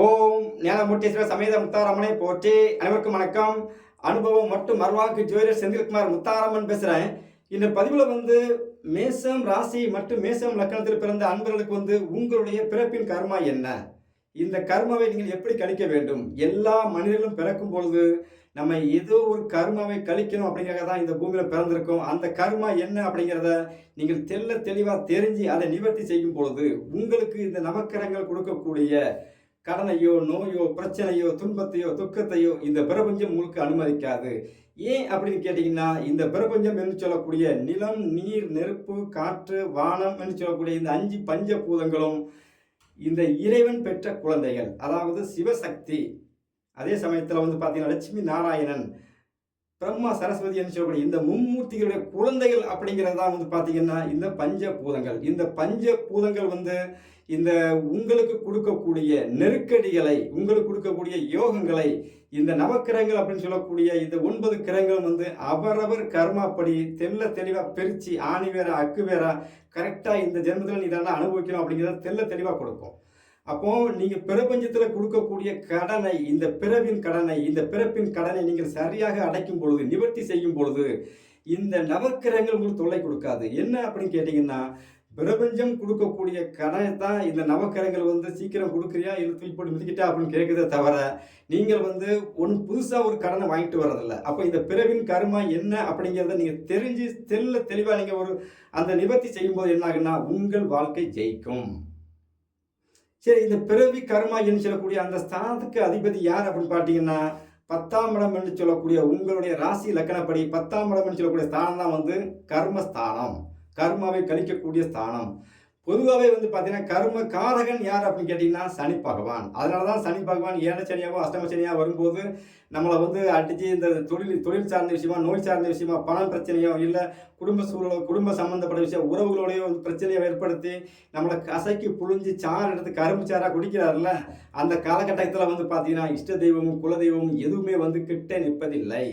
ஓம் ஞானமூர்த்தீஸ்வர சமேத முத்தாரம்மனை போற்றி அனைவருக்கும் வணக்கம். அனுபவம் மற்றும் மர்வாக்கு ஜோதிடர் செந்தில்குமார் முத்தாரம்மன் பேசுகிறேன் இந்த பதிவில் வந்து மேசம் ராசி மற்றும் மேசம் லக்கணத்தில் பிறந்த அன்பர்களுக்கு வந்து உங்களுடைய பிறப்பின் கர்மா என்ன? இந்த கர்மாவை நீங்கள் எப்படி கழிக்க வேண்டும்? எல்லா மனிதர்களும் பிறக்கும் பொழுது நம்ம ஏதோ ஒரு கர்மாவை கழிக்கணும் அப்படிங்கிறத தான் இந்த பூமியில் பிறந்திருக்கோம். அந்த கர்மா என்ன அப்படிங்கிறத நீங்கள் தெல்ல தெளிவாக தெரிஞ்சு அதை நிவர்த்தி செய்யும் பொழுது உங்களுக்கு இந்த நமக்கரங்கள் கொடுக்கக்கூடிய கடனையோ நோயோ பிரச்சனையோ துன்பத்தையோ துக்கத்தையோ இந்த பிரபஞ்சம் உங்களுக்கு அனுமதிக்காது. ஏன் அப்படின்னு கேட்டிங்கன்னா இந்த பிரபஞ்சம் என்று சொல்லக்கூடிய நிலம் நீர் நெருப்பு காற்று வானம் என்று சொல்லக்கூடிய இந்த அஞ்சு பஞ்சபூதங்களும் இந்த இறைவன் பெற்ற குழந்தைகள் அதாவது சிவசக்தி. அதே சமயத்தில் வந்து பார்த்தீங்கன்னா லட்சுமி நாராயணன் பிரம்மா சரஸ்வதி என்று சொல்லக்கூடிய இந்த மும்மூர்த்திகளுடைய குழந்தைகள் அப்படிங்கிறது தான் வந்து பார்த்தீங்கன்னா இந்த பஞ்சபூதங்கள். இந்த பஞ்சபூதங்கள் வந்து இந்த உங்களுக்கு கொடுக்கக்கூடிய நெருக்கடிகளை உங்களுக்கு கொடுக்கக்கூடிய யோகங்களை இந்த நவக்கிரகங்கள் அப்படின்னு சொல்லக்கூடிய இந்த ஒன்பது கிரகங்களும் வந்து அவரவர் கர்மாப்படி தெல்ல தெளிவாக பிரித்து ஆணி வேற அக்கு வேற கரெக்டாக இந்த ஜென்மத்தில் நீ இதெல்லாம் அனுபவிக்கணும் அப்படிங்கிறத தெல்ல தெளிவாக கொடுக்கும். அப்போ நீங்கள் பிரபஞ்சத்தில் கொடுக்கக்கூடிய கடனை இந்த பிறவின் கடனை இந்த பிறப்பின் கடனை நீங்கள் சரியாக அடைக்கும் பொழுது நிவர்த்தி செய்யும் பொழுது இந்த நவக்கிரகங்கள் உங்களுக்கு தொல்லை கொடுக்காது. என்ன அப்படின்னு கேட்டிங்கன்னா பிரபஞ்சம் கொடுக்கக்கூடிய கடனை தான் இந்த நவக்கரங்கள் வந்து சீக்கிரம் கொடுக்குறியா? இல்லை தூக்கி போட்டு மிதிக்கிட்டா? அப்படின்னு கேட்குறத தவிர நீங்கள் வந்து ஒன்று புதுசாக ஒரு கடனை வாங்கிட்டு வர்றதில்ல. அப்போ இந்த பிறவின் கருமா என்ன அப்படிங்கிறத நீங்கள் தெரிஞ்சு தெல்ல தெளிவாக நீங்கள் ஒரு அந்த நிவர்த்தி செய்யும்போது என்ன ஆகுன்னா உங்கள் வாழ்க்கை ஜெயிக்கும். சரி இந்த பிறவி கருமா என்று சொல்லக்கூடிய அந்த ஸ்தானத்துக்கு அதிபதி யார் அப்படின்னு பார்த்தீங்கன்னா பத்தாம் இடம் என்று சொல்லக்கூடிய உங்களுடைய ராசி லக்கணப்படி பத்தாம் இடம் என்று சொல்லக்கூடிய ஸ்தானம் தான் வந்து கர்மஸ்தானம். கர்மாவை கழிக்கக்கூடிய ஸ்தானம். பொதுவாகவே வந்து பார்த்தீங்கன்னா கர்ம காரகன் யார் அப்படின்னு கேட்டிங்கன்னா சனி பகவான். அதனால தான் சனி பகவான் ஏழை சனியாகவும் அஷ்டம சனியாக வரும்போது நம்மளை வந்து அடித்து இந்த தொழில் தொழில் சார்ந்த விஷயமா நோய் சார்ந்த விஷயமா பணம் பிரச்சனையோ இல்லை குடும்ப சூழலோ குடும்ப சம்மந்தப்பட்ட விஷயம் உறவுகளோடையோ வந்து பிரச்சனையை ஏற்படுத்தி நம்மளை கசைக்கு புழிஞ்சு சாறு எடுத்து கரும்பு சாராக குடிக்கிறாருல்ல அந்த காலகட்டத்தில் வந்து பார்த்தீங்கன்னா இஷ்ட தெய்வமும் குலதெய்வமும் எதுவுமே வந்து கிட்ட நிற்பதில்லை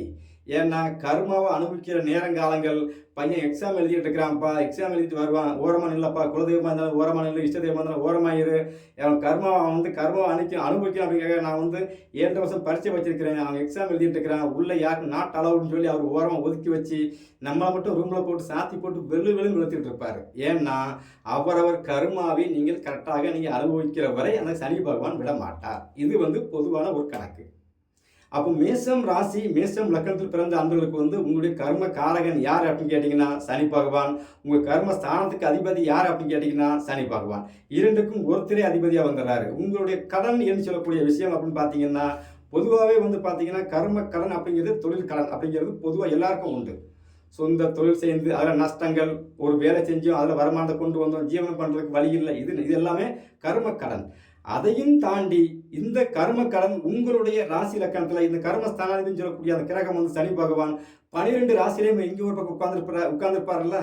ஏன்னா கர்மாவை அனுபவிக்கிற நேரங்காலங்கள் பையன் எக்ஸாம் எழுதிட்டு இருக்கிறான்ப்பா எக்ஸாம் எழுதிட்டு வருவான் ஓரமாக இல்லைப்பா குலதெய்வமாக இருந்தாலும் ஓரமாக இல்லை இஷ்ட தெய்வமாக இருந்தாலும் ஓரமாயிரு அவன் கர்மா அவன் வந்து கர்மாவை அனுப்பி அனுபவிக்கணும் அப்படிங்கிற நான் வந்து ஏழு வருஷம் பரிச்சை வச்சிருக்கிறேன் அவன் எக்ஸாம் எழுதிட்டு இருக்கிறான் உள்ளே யாருக்கு நாட் அளவுன்னு சொல்லி அவர் ஓரமாக ஒதுக்கி வச்சு நம்மளை மட்டும் ரூமில் போட்டு சாத்தி போட்டு வெள்ளு வெள்ளு விழுத்திட்டு இருப்பார். ஏன்னா அவரவர் கர்மாவை நீங்கள் கரெக்டாக நீங்கள் அனுபவிக்கிற வரை அந்த சனி பகவான் விட மாட்டார் இது வந்து பொதுவான ஒரு கணக்கு. அப்போ மேசம் ராசி மேசம் லக்கணத்தில் பிறந்த அன்பர்களுக்கு வந்து உங்களுடைய கர்ம காரகன் யார் அப்படின்னு கேட்டிங்கன்னா சனி பகவான். உங்கள் கர்ம ஸ்தானத்துக்கு அதிபதி யார் அப்படின்னு கேட்டிங்கன்னா சனி பகவான். இரண்டுக்கும் ஒருத்தரே அதிபதியாக வந்துடுறாரு. உங்களுடைய கடன் என்று சொல்லக்கூடிய விஷயம் அப்படின்னு பார்த்தீங்கன்னா பொதுவாகவே வந்து பார்த்தீங்கன்னா கர்ம கடன் அப்படிங்கிறது தொழில் கடன் அப்படிங்கிறது பொதுவாக எல்லாருக்கும் உண்டு. சொந்த தொழில் செய்து அதில் நஷ்டங்கள் ஒரு வேலை செஞ்சோம் அதில் வருமானத்தை கொண்டு வந்தோம் ஜீவனம் பண்ணுறதுக்கு வழி இல்லை. இது இது எல்லாமே கர்ம கடன். அதையும் தாண்டி இந்த கர்ம கடன் உங்களுடைய ராசி லக்கணத்தில் இந்த கர்மஸ்தானாதிபதினு சொல்லக்கூடிய அந்த கிரகம் வந்து சனி பகவான் பனிரெண்டு ராசிலையும் எங்கே ஒரு பக்கம் உட்காந்துருப்பா உட்காந்துருப்பார்ல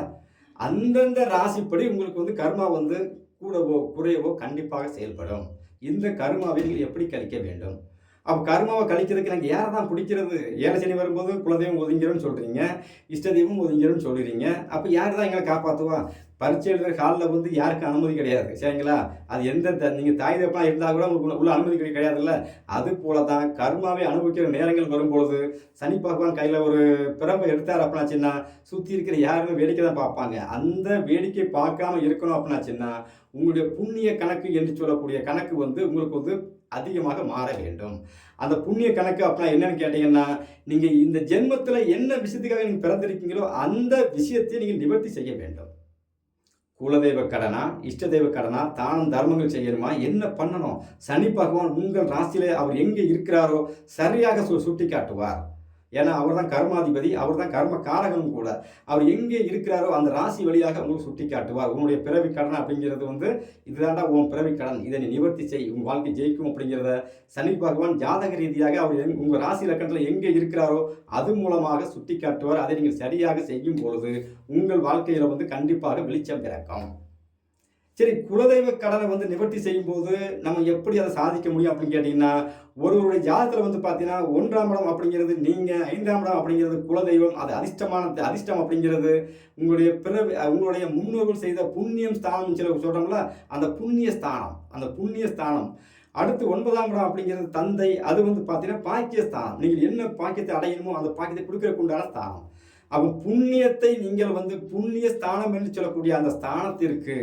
அந்தந்த ராசிப்படி உங்களுக்கு வந்து கர்மா வந்து கூடவோ குறையவோ கண்டிப்பாக செயல்படும். இந்த கர்மாவை நீங்கள் எப்படி கழிக்க வேண்டும்? அப்போ கர்மாவை கழிக்கிறதுக்கு எனக்கு யாரை தான் பிடிக்கிறது? ஏழை சனி வரும்போது குலதெய்வம் ஒதுங்கிறோன்னு சொல்கிறீங்க இஷ்ட தெய்வம் ஒதுங்கிறோன்னு சொல்கிறீங்க அப்போ யார் தான் எங்களை காப்பாற்றுவா பரீட்சை எழுதுகிற ஹாலில் வந்து யாருக்கும் அனுமதி கிடையாது சரிங்களா? அது எந்த த நீங்கள் தாய் தப்பா இருந்தால் கூட உங்களுக்கு உள்ள அனுமதி கிடை- கிடையாதுல்ல? அது போல தான் கர்மாவை அனுபவிக்கிற நேரங்கள் வரும்பொழுது சனி பகவான் கையில் ஒரு பிரம்பை எடுத்தார் அப்படின்னாச்சுன்னா சுற்றி இருக்கிற யாருமே வேடிக்கை தான் பார்ப்பாங்க. அந்த வேடிக்கை பார்க்காம இருக்கணும் அப்படின்னாச்சுன்னா உங்களுடைய புண்ணிய கணக்கு என்று சொல்லக்கூடிய கணக்கு வந்து உங்களுக்கு வந்து அதிகமாக மாற வேண்டும். அந்த புண்ணிய கணக்கு அப்படின்னா என்னன்னு கேட்டீங்கன்னா நீங்கள் இந்த ஜென்மத்தில் என்ன விஷயத்துக்காக நீங்கள் பிறந்திருக்கீங்களோ அந்த விஷயத்தை நீங்கள் நிவர்த்தி செய்ய வேண்டும். குலதெய்வ கடனா? இஷ்ட தெய்வ கடனா? தானம் தர்மங்கள் செய்யணுமா? என்ன பண்ணணும்? சனி பகவான் உங்கள் ராசியிலே அவர் எங்கே இருக்கிறாரோ சரியாக சு சுட்டி காட்டுவார் ஏன்னா அவர் தான் கர்மாதிபதி அவர் தான் கர்ம காரகமும் கூட. அவர் எங்கே இருக்கிறாரோ அந்த ராசி வழியாக உங்களுக்கு சுட்டி காட்டுவார் உன்னுடைய பிறவி கடன் அப்படிங்கிறது வந்து இதுதான்டா உன் பிறவி கடன். இதை நீ நிவர்த்தி செய். உன் வாழ்க்கை ஜெயிக்கும் அப்படிங்கிறத சனி பகவான் ஜாதக ரீதியாக அவர் எங் உங்கள் ராசி லக்கணத்தில் எங்கே இருக்கிறாரோ அது மூலமாக சுட்டி காட்டுவார் அதை நீங்கள் சரியாக செய்யும் பொழுது உங்கள் வாழ்க்கையில் வந்து கண்டிப்பாக வெளிச்சம் பிறக்கும். சரி குலதெய்வ கடனை வந்து நிவர்த்தி செய்யும் போது நம்ம எப்படி அதை சாதிக்க முடியும் அப்படின்னு கேட்டிங்கன்னா ஒருவருடைய ஜாதகத்தில் வந்து பார்த்தீங்கன்னா ஒன்றாம் இடம் அப்படிங்கிறது நீங்கள் ஐந்தாம் இடம் அப்படிங்கிறது குலதெய்வம் அது அதிர்ஷ்டமான அதிர்ஷ்டம் அப்படிங்கிறது உங்களுடைய பிறவி உங்களுடைய முன்னோர்கள் செய்த புண்ணியம் ஸ்தானம் சில சொல்கிறோம்ல அந்த புண்ணிய ஸ்தானம் அந்த புண்ணிய ஸ்தானம். அடுத்து ஒன்பதாம் இடம் அப்படிங்கிறது தந்தை அது வந்து பார்த்தீங்கன்னா பாக்கியஸ்தானம் நீங்கள் என்ன பாக்கியத்தை அடையணுமோ அந்த பாக்கியத்தை கொடுக்கறதுக்கு உண்டான ஸ்தானம். அப்போ புண்ணியத்தை நீங்கள் வந்து புண்ணிய ஸ்தானம் என்று சொல்லக்கூடிய அந்த ஸ்தானத்திற்கு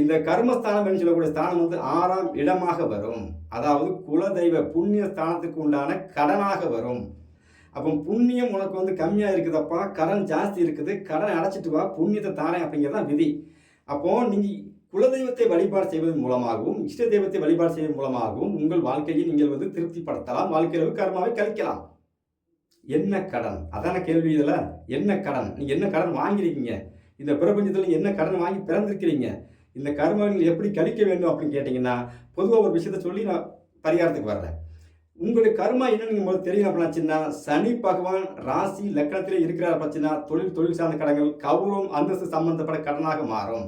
இந்த கர்மஸ்தானம் என்று சொல்லக்கூடிய ஸ்தானம் வந்து ஆறாம் இடமாக வரும். அதாவது குலதெய்வ புண்ணிய ஸ்தானத்துக்கு உண்டான கடனாக வரும். அப்போ புண்ணியம் உனக்கு வந்து கம்மியாக இருக்குதப்பா கடன் ஜாஸ்தி இருக்குது கடன் அடைச்சிட்டு வா புண்ணியத்தை தாரேன் அப்படிங்கிறது தான் விதி. அப்போ நீங்கள் குலதெய்வத்தை வழிபாடு செய்வதன் மூலமாகவும் இஷ்ட தெய்வத்தை வழிபாடு செய்வதன் மூலமாகவும் உங்கள் வாழ்க்கையை நீங்கள் வந்து திருப்திப்படுத்தலாம் வாழ்க்கையில் கர்மாவை கழிக்கலாம். என்ன கடன்? அதான கேள்வி இதில். என்ன கடன்? நீங்கள் என்ன கடன் வாங்கியிருக்கீங்க? இந்த பிரபஞ்சத்தில் என்ன கடன் வாங்கி பிறந்திருக்கிறீங்க? இந்த கர்மங்கள் எப்படி கழிக்க வேண்டும் அப்படின்னு கேட்டிங்கன்னா பொதுவாக ஒரு விஷயத்த சொல்லி நான் பரிகாரத்துக்கு வர்றேன். உங்களுடைய கர்மா என்னன்னு நீங்கள் தெரியும் அப்படின்னாச்சுன்னா சனி பகவான் ராசி லக்கணத்திலே இருக்கிறார் அப்படின்னா தொழில் தொழில் சார்ந்த கடன்கள் கௌரவம் அந்தஸ்து சம்பந்தப்பட்ட கடனாக மாறும்.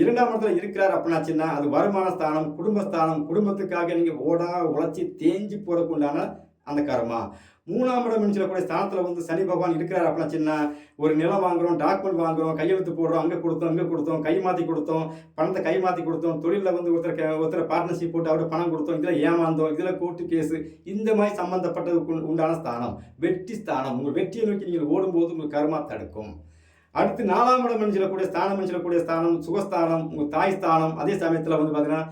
இரண்டாம் இடத்துல இருக்கிறார் அப்படின்னாச்சுன்னா அது வருமான ஸ்தானம் குடும்பஸ்தானம் குடும்பத்துக்காக நீங்கள் ஓடா உழைச்சி தேஞ்சு போகிறதுக்கு உண்டான அந்த கர்மா. மூணாம் இடம் சொல்லக்கூடிய ஸ்தானத்தில் வந்து சனி பகவான் இருக்கிறார் சின்ன ஒரு நிலம் வாங்குறோம் டாக்குமெண்ட் வாங்குறோம் கையெழுத்து போடுறோம் அங்கே கொடுத்தோம் அங்கே கொடுத்தோம் கை மாற்றி கொடுத்தோம் பணத்தை கை மாற்றி கொடுத்தோம் தொழிலில் வந்து ஒருத்தர் ஒருத்தர் பார்ட்னர்ஷிப் போட்டு அவரை பணம் கொடுத்தோம் இதில் ஏமாந்தோம் இதில் கோர்ட்டு கேஸு இந்த மாதிரி சம்மந்தப்பட்டது உண்டான ஸ்தானம் வெற்றி ஸ்தானம். உங்கள் வெற்றியை நோக்கி நீங்கள் ஓடும்போது உங்கள் கர்மா தடுக்கும். அடுத்து நாலாம் இடம் சொல்லக்கூடிய ஸ்தானம் சொல்லக்கூடிய ஸ்தானம் சுகஸ்தானம் உங்கள் தாய் ஸ்தானம் அதே சமயத்தில் வந்து பார்த்தீங்கன்னா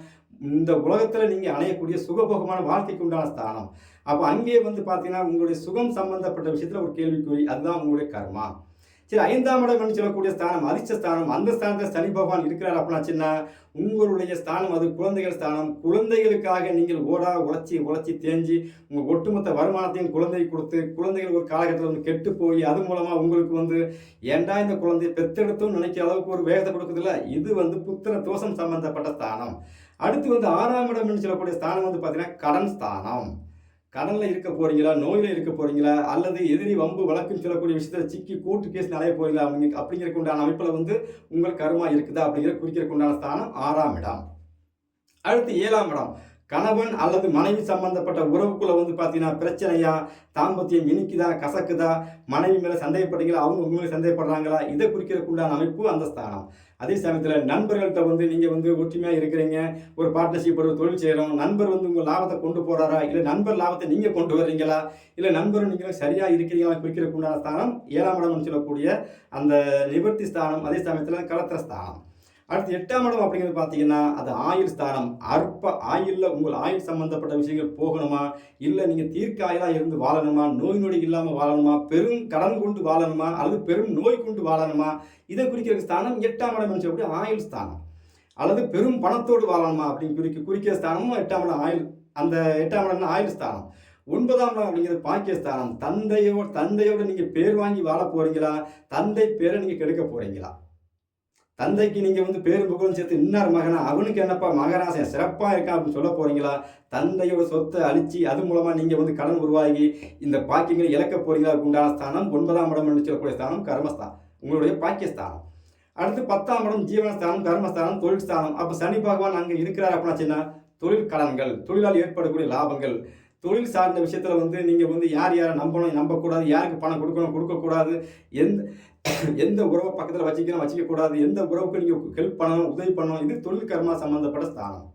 இந்த உலகத்தில் நீங்கள் அணையக்கூடிய சுகபோகமான வாழ்க்கைக்கு உண்டான ஸ்தானம். அப்போ அங்கே வந்து பார்த்தீங்கன்னா உங்களுடைய சுகம் சம்பந்தப்பட்ட விஷயத்தில் ஒரு கேள்விக்குறி அதுதான் உங்களுடைய கர்மா. சரி ஐந்தாம் இடம் என்று சொல்லக்கூடிய ஸ்தானம் அதிர்ஷ்ட ஸ்தானம் அந்த ஸ்தானத்தில் சனி பகவான் இருக்கிறார் அப்படின்னாச்சுன்னா உங்களுடைய ஸ்தானம் அது குழந்தைகள் ஸ்தானம். குழந்தைகளுக்காக நீங்கள் ஓடா உழைச்சி உழைச்சி தேஞ்சி உங்கள் ஒட்டுமொத்த வருமானத்தையும் குழந்தை கொடுத்து குழந்தைகள் ஒரு காலகட்டத்தில் வந்து கெட்டு போய் அது மூலமாக உங்களுக்கு வந்து ஏண்டா இந்த குழந்தைய பெத்தெடுத்தும் நினைக்கிற அளவுக்கு ஒரு வேகத்தை கொடுக்குதுல்ல இது வந்து புத்திர தோஷம் சம்பந்தப்பட்ட ஸ்தானம். அடுத்து வந்து ஆறாம் இடம் என்று சொல்லக்கூடிய ஸ்தானம் வந்து பார்த்தீங்கன்னா கடன் ஸ்தானம். கடனில் இருக்க போறீங்களா? நோயில் இருக்க போறீங்களா? அல்லது எதிரி வம்பு வழக்குன்னு சொல்லக்கூடிய விஷயத்தில் சிக்கி கூட்டு கேஸ் நிறைய போறீங்களா? அப்படிங்க அப்படிங்கிறக்கு உண்டான அமைப்பில் வந்து உங்கள் கருமா இருக்குதா? அப்படிங்கிற குறிக்கிறதுக்கு உண்டான ஸ்தானம் ஆறாம் இடம். அடுத்து ஏழாம் இடம். கணவன் அல்லது மனைவி சம்பந்தப்பட்ட உறவுக்குள்ள வந்து பார்த்தீங்கன்னா பிரச்சனையா தாம்பத்தியம் இனிக்குதா கசக்குதா மனைவி மேலே சந்தேகப்படுறீங்களா அவங்க உங்க மேலே சந்தேகப்படுறாங்களா இதை குறிக்கிறதுக்கு உண்டான அமைப்பு அந்த ஸ்தானம். அதே சமயத்தில் நண்பர்கள்ட்ட வந்து நீங்கள் வந்து ஒற்றுமையாக இருக்கிறீங்க ஒரு பார்ட்னர்ஷிப் ஒரு தொழில் செய்கிறோம் நண்பர் வந்து உங்கள் லாபத்தை கொண்டு போகிறாரா இல்லை நண்பர் லாபத்தை நீங்கள் கொண்டு வர்றீங்களா இல்லை நண்பர் நீங்கள் சரியாக இருக்கிறீங்களா குறிக்கிறதுக்கு உண்டான ஸ்தானம் ஏழாம் இடம்னு சொல்லக்கூடிய அந்த நிவர்த்தி ஸ்தானம் அதே சமயத்தில் கலத்திர ஸ்தானம். அடுத்து எட்டாம் இடம் அப்படிங்கிறது பார்த்தீங்கன்னா அது ஆயுள் ஸ்தானம். அற்ப ஆயுளில் உங்கள் ஆயுள் சம்பந்தப்பட்ட விஷயங்கள் போகணுமா? இல்லை நீங்கள் தீர்க்க ஆயுளாக இருந்து வாழணுமா? நோய் நொடி இல்லாமல் வாழணுமா? பெரும் கடன் கொண்டு வாழணுமா? அல்லது பெரும் நோய் கொண்டு வாழணுமா? இதை குறிக்கிற ஸ்தானம். எட்டாம் இடம் என்று சொல்லக்கூடிய ஆயுள் ஸ்தானம். அல்லது பெரும் பணத்தோடு வாழணுமா? அப்படின்னு குறிக்க குறிக்கிற ஸ்தானமும் எட்டாம் இடம் ஆயுள் அந்த எட்டாம் இடம் ஆயுள் ஸ்தானம். ஒன்பதாம் இடம் அப்படிங்கிறது பாக்கியஸ்தானம் தந்தையோட தந்தையோட நீங்கள் பேர் வாங்கி வாழ போகிறீங்களா தந்தை பேரை நீங்கள் கெடுக்க போகிறீங்களா தந்தைக்கு நீங்கள் வந்து பேரும் புகழும் சேர்த்து இன்னார் மகனா? அவனுக்கு என்னப்பா மகராசன் சிறப்பாக இருக்கான் அப்படின்னு சொல்ல போறீங்களா? தந்தையோட சொத்தை அழிச்சு அது மூலமாக நீங்கள் வந்து கடன் உருவாகி இந்த பாக்கியங்களை இழக்க போறீங்களா? உண்டான ஸ்தானம் ஒன்பதாம் இடம் என்று சொல்லக்கூடிய ஸ்தானம் கர்மஸ்தானம். உங்களுடைய பாக்கியஸ்தானம். அடுத்து பத்தாம் இடம் ஜீவனஸ்தானம் கர்மஸ்தானம் தொழில் ஸ்தானம் அப்போ சனி பகவான் அங்கே இருக்கிறார் அப்படின்னா தொழில் கடன்கள் தொழிலால் ஏற்படக்கூடிய லாபங்கள். தொழில் சார்ந்த விஷயத்தில் வந்து நீங்கள் வந்து யார் யாரை நம்பணும் நம்பக்கூடாது யாருக்கு பணம் கொடுக்கணும் கொடுக்கக்கூடாது எந்த எந்த உறவை பக்கத்தில் வச்சுக்கணும் வச்சுக்கக்கூடாது எந்த உறவுக்கு நீங்கள் ஹெல்ப் பண்ணணும் உதவி பண்ணணும் இது தொழில் கர்மா சம்மந்தப்பட்ட ஸ்தானம்.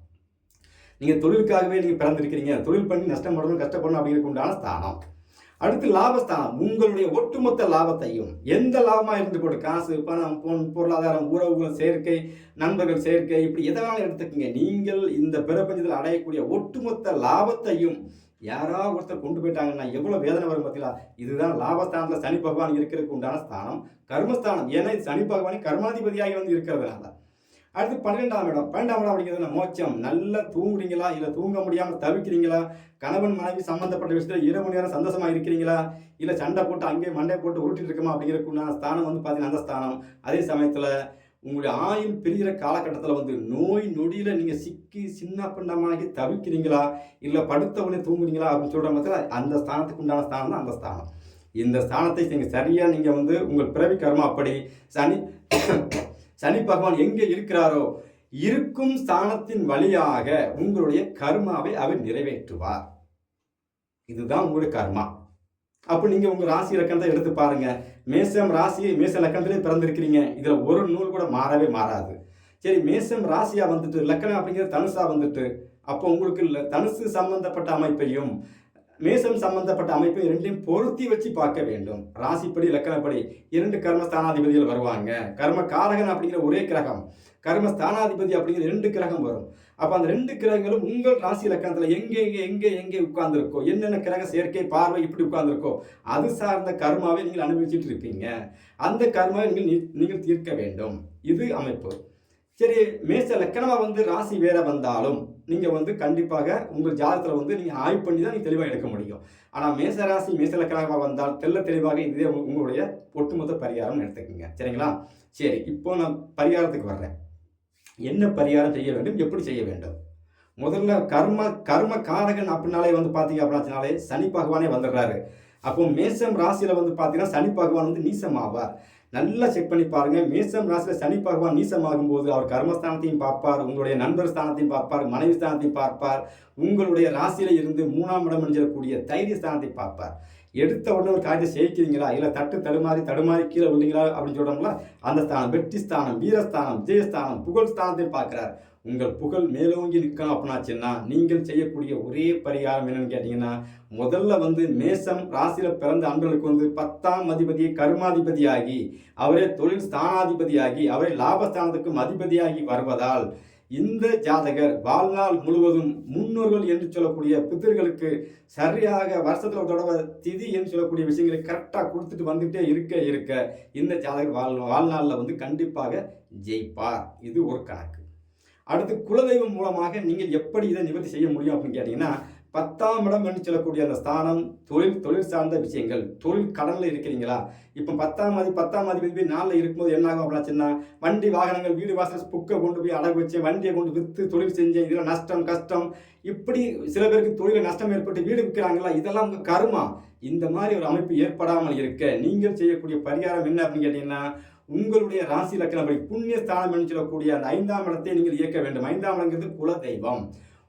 நீங்கள் தொழிலுக்காகவே நீங்கள் பிறந்திருக்கிறீங்க. தொழில் பண்ணி நஷ்டப்படணும் கஷ்டப்படணும் அப்படிங்கிறதுக்கு உண்டான ஸ்தானம். அடுத்து லாபஸ்தானம். உங்களுடைய ஒட்டுமொத்த லாபத்தையும் எந்த லாபமாக இருந்து போட்டு காசு பணம் பொன் பொருளாதாரம் உறவுகள் சேர்க்கை நண்பர்கள் சேர்க்கை இப்படி எதை வேணாலும் எடுத்துக்கங்க. நீங்கள் இந்த பிரபஞ்சத்தில் அடையக்கூடிய ஒட்டுமொத்த லாபத்தையும் யாராவது ஒருத்தர் கொண்டு போயிட்டாங்கன்னா எவ்வளோ வேதனை வரும் பார்த்தீங்களா? இதுதான் லாபஸ்தானத்தில் சனி பகவான் இருக்கிறதுக்கு உண்டான ஸ்தானம் கர்மஸ்தானம். ஏன்னா இது சனி பகவானே கர்மாதிபதியாகி வந்து இருக்கிறதுனால. அடுத்து பன்னிரெண்டாம் இடம். பன்னெண்டாம் இடம் அப்படிங்கிறது மோட்சம். நல்லா தூங்குறீங்களா? இல்லை தூங்க முடியாமல் தவிக்கிறீங்களா? கணவன் மனைவி சம்மந்தப்பட்ட விஷயத்தில் இரவு நேரம் சந்தோஷமாக இருக்கிறீங்களா? இல்லை சண்டை போட்டு அங்கேயே மண்டை போட்டு உருட்டிட்டு இருக்கமா அப்படிங்கிறதுக்குண்டான ஸ்தானம் வந்து பார்த்தீங்கன்னா அந்த ஸ்தானம். அதே சமயத்தில் உங்களுடைய ஆயுள் பிரிகிற காலகட்டத்தில் வந்து நோய் நொடியில் நீங்கள் சிக்கி சின்ன பின்னமாகி தவிக்கிறீங்களா? இல்லை படுத்த உடனே தூங்குறீங்களா அப்படின்னு சொல்கிற மாதிரி அந்த ஸ்தானத்துக்கு உண்டான ஸ்தானம் தான் அந்த ஸ்தானம். இந்த ஸ்தானத்தை நீங்கள் சரியாக நீங்கள் வந்து உங்கள் பிறவி கர்மா அப்படி சனி சனி பகவான் எங்கே இருக்கிறாரோ இருக்கும் ஸ்தானத்தின் வழியாக உங்களுடைய கர்மாவை அவர் நிறைவேற்றுவார். இதுதான் உங்களுடைய கர்மா. அப்போ நீங்கள் உங்கள் ராசி இலக்கணத்தை எடுத்து பாருங்க. மேசம் ராசி மேச இலக்கணத்திலே பிறந்திருக்கிறீங்க. இதில் ஒரு நூல் கூட மாறவே மாறாது. சரி மேசம் ராசியாக வந்துட்டு லக்கணம் அப்படிங்கிறது தனுசாக வந்துட்டு அப்போ உங்களுக்கு இல்ல- தனுசு சம்பந்தப்பட்ட அமைப்பையும் மேசம் சம்பந்தப்பட்ட அமைப்பு இரண்டையும் பொருத்தி வச்சு பார்க்க வேண்டும். ராசிப்படி லக்கணப்படி இரண்டு கர்மஸ்தானாதிபதிகள் வருவாங்க. கர்ம காரகன் அப்படிங்கிற ஒரே கிரகம். கர்ம ஸ்தானாதிபதி அப்படிங்கிற ரெண்டு கிரகம் வரும். அப்போ அந்த ரெண்டு கிரகங்களும் உங்கள் ராசி லக்கணத்தில் எங்கே எங்கே எங்கே எங்கே உட்கார்ந்துருக்கோ என்னென்ன கிரக செயற்கை பார்வை இப்படி உட்கார்ந்துருக்கோ அது சார்ந்த கர்மாவை நீங்கள் அனுபவிச்சுட்டு இருப்பீங்க. அந்த கர்மாவை நீங்கள் நீங்கள் தீர்க்க வேண்டும். இது அமைப்பு. சரி மேச லக்கணமாக வந்து ராசி வேற வந்தாலும் நீங்கள் வந்து கண்டிப்பாக உங்கள் ஜாதகத்தில் வந்து நீங்கள் ஆய்வு பண்ணி தான் நீங்கள் தெளிவாக எடுக்க முடியும். ஆனால் மேச ராசி வந்தால் தெல்ல தெளிவாக இதே உங்களுடைய ஒட்டுமொத்த பரிகாரம் எடுத்துக்கோங்க. சரிங்களா? சரி இப்போ நான் பரிகாரத்துக்கு வர்றேன். என்ன பரிகாரம் செய்ய வேண்டும்? எப்படி செய்ய வேண்டும்? முதல்ல கர்ம கர்ம காரகன் அப்படின்னாலே வந்து பார்த்தீங்க அப்படின்னாலே சனி பகவானே வந்துடுறாரு. அப்போ மேசம் ராசியில் வந்து பார்த்தீங்கன்னா சனி பகவான் வந்து நீசம் ஆவார் நல்லா செக் பண்ணி பாருங்க. மேசம் ராசியில் சனி பகவான் நீசமாகும் போது அவர் கர்மஸ்தானத்தையும் பார்ப்பார். உங்களுடைய நண்பர் ஸ்தானத்தையும் பார்ப்பார். மனைவி ஸ்தானத்தையும் பார்ப்பார். உங்களுடைய ராசியில இருந்து மூணாம் இடம் அணிஞ்சிடக்கூடிய தைரிய ஸ்தானத்தை பார்ப்பார். எடுத்த உடனே ஒரு காரியத்தை ஜெயிக்கிறீங்களா இல்லை தட்டு தடுமாறி தடுமாறி கீழே விழுந்தீங்களா? அப்படின்னு சொல்கிறோம்ல அந்த ஸ்தானம் வெற்றி ஸ்தானம் வீரஸ்தானம் விஜயஸ்தானம் புகழ் ஸ்தானத்தையும் பார்க்குறார். உங்கள் புகழ் மேலோங்கி நிற்கணும் அப்படின்னாச்சுன்னா நீங்கள் செய்யக்கூடிய ஒரே பரிகாரம் என்னன்னு கேட்டிங்கன்னா முதல்ல வந்து மேசம் ராசியில் பிறந்த அன்பர்களுக்கு வந்து பத்தாம் அதிபதி கர்மாதிபதியாகி அவரே தொழில் ஸ்தானாதிபதியாகி அவரே லாபஸ்தானத்துக்கும் அதிபதியாகி வருவதால் இந்த ஜாதகர் வாழ்நாள் முழுவதும் முன்னோர்கள் என்று சொல்லக்கூடிய பித்தர்களுக்கு சரியாக வருஷத்தில் ஒரு தடவை திதி என்று சொல்லக்கூடிய விஷயங்களை கரெக்டாக கொடுத்துட்டு வந்துட்டே இருக்க இருக்க இந்த ஜாதகர் வாழ் வாழ்நாளில் வந்து கண்டிப்பாக ஜெயிப்பார். இது ஒரு கணக்கு. அடுத்து குலதெய்வம் மூலமாக நீங்கள் எப்படி இதை நிவர்த்தி செய்ய முடியும் அப்படின்னு கேட்டிங்கன்னா பத்தாம் இடம் என்று சொல்லக்கூடிய அந்த ஸ்தானம் தொழில் தொழில் சார்ந்த விஷயங்கள் தொழில் கடனில் இருக்கிறீங்களா? இப்போ பத்தாம் மதி பத்தாம் அதிபதி போய் நாளில் இருக்கும்போது என்ன ஆகும் அப்படின்னா வண்டி வாகனங்கள் வீடு வாசல் புக்கை கொண்டு போய் அடகு வச்சு வண்டியை கொண்டு விற்று தொழில் செஞ்சேன் இதில் நஷ்டம் கஷ்டம். இப்படி சில பேருக்கு தொழில் நஷ்டம் ஏற்பட்டு வீடு விற்கிறாங்களா இதெல்லாம் உங்கள் கருமா? இந்த மாதிரி ஒரு அமைப்பு ஏற்படாமல் இருக்க நீங்கள் செய்யக்கூடிய பரிகாரம் என்ன அப்படின்னு கேட்டீங்கன்னா உங்களுடைய ராசி லக்கணப்படி புண்ணிய ஸ்தானம் என்று சொல்லக்கூடிய அந்த ஐந்தாம் இடத்தை நீங்கள் இயக்க வேண்டும். ஐந்தாம் இடங்கிறது குல தெய்வம்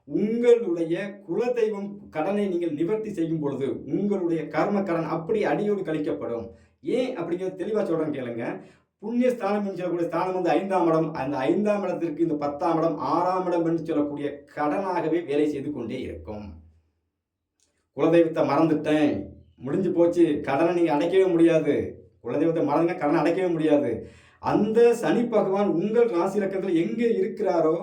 உங்களுடைய குலதெய்வம் கடனை நீங்கள் நிவர்த்தி செய்யும் பொழுது உங்களுடைய கர்ம கடன் அப்படி அடியோடு கழிக்கப்படும். ஏன் அப்படிங்கிறது தெளிவாக சொல்கிறேன் கேளுங்க. புண்ணிய ஸ்தானம் என்று சொல்லக்கூடிய ஸ்தானம் வந்து ஐந்தாம் இடம். அந்த ஐந்தாம் இடத்திற்கு இந்த பத்தாம் இடம் ஆறாம் இடம் என்று சொல்லக்கூடிய கடனாகவே வேலை செய்து கொண்டே இருக்கும். குலதெய்வத்தை மறந்துட்டேன். முடிஞ்சு போச்சு. கடனை நீங்கள் அடைக்கவே முடியாது. குலதெய்வத்தை மறந்துங்க கடனை அடைக்கவே முடியாது. அந்த சனி பகவான் உங்கள் ராசி இலக்கத்தில் எங்கே இருக்கிறாரோ